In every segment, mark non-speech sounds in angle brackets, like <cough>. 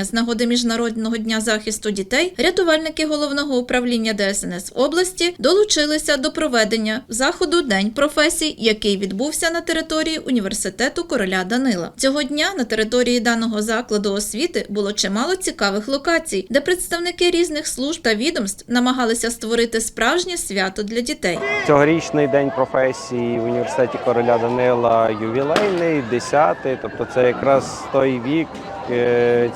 З нагоди Міжнародного дня захисту дітей рятувальники головного управління ДСНС області долучилися до проведення заходу День професій, який відбувся на території університету короля Данила. Цього дня на території даного закладу освіти було чимало цікавих локацій, де представники різних служб та відомств намагалися створити справжнє свято для дітей. Цьогорічний день професії в університеті короля Данила ювілейний, 10-й, тобто це якраз той вік,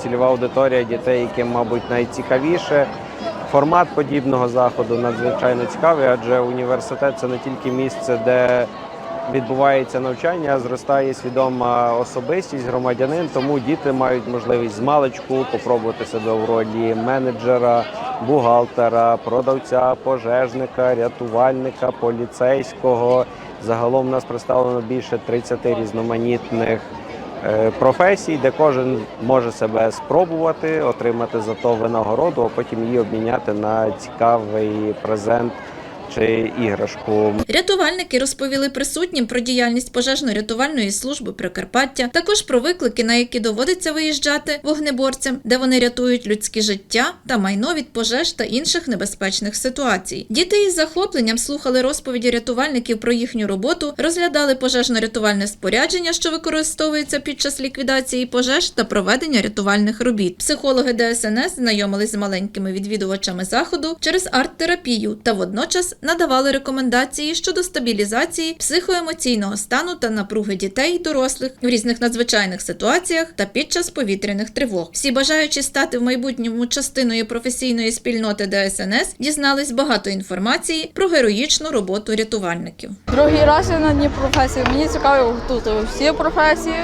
цільова аудиторія дітей, яким, мабуть, найцікавіше. Формат подібного заходу надзвичайно цікавий, адже університет це не тільки місце, де відбувається навчання, а зростає свідома особистість громадянин, тому діти мають можливість з маличку попробувати себе в ролі менеджера, бухгалтера, продавця, пожежника, рятувальника, поліцейського. Загалом у нас представлено більше 30 різноманітних е, професій, де кожен може себе спробувати, отримати за то винагороду, а потім її обміняти на цікавий презент чи іграшку. Рятувальники розповіли присутнім про діяльність пожежно-рятувальної служби Прикарпаття, також про виклики, на які доводиться виїжджати вогнеборцям, де вони рятують людське життя та майно від пожеж та інших небезпечних ситуацій. Діти із захопленням слухали розповіді рятувальників про їхню роботу, розглядали пожежно-рятувальне спорядження, що використовується під час ліквідації пожеж та проведення рятувальних робіт. Психологи ДСНС знайомились з маленькими відвідувачами заходу через арт-терапію та водночас надавали рекомендації щодо стабілізації психоемоційного стану та напруги дітей дорослих в різних надзвичайних ситуаціях та під час повітряних тривог. Всі бажаючі стати в майбутньому частиною професійної спільноти ДСНС дізнались багато інформації про героїчну роботу рятувальників. Другий раз я на дні професії. Мені цікаво тут всі професії.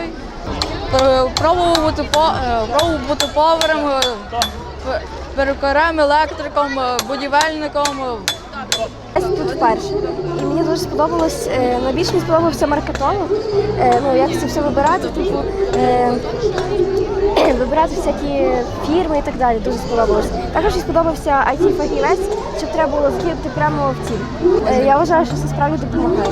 Пр- Пробував бути е, пробував бути поварем, е, перукарем, електриком, е, будівельником. Вперше. І мені дуже сподобалось, е, найбільше мені сподобався маркетолог. Е, Ну, як це все вибирати, типу, е, <clears throat> вибирати всякі фірми і так далі. Дуже сподобалось. Також мені сподобався IT-фахівець, щоб треба було вкинути прямо в тіл. Е, Я вважаю, що це справді допомагає.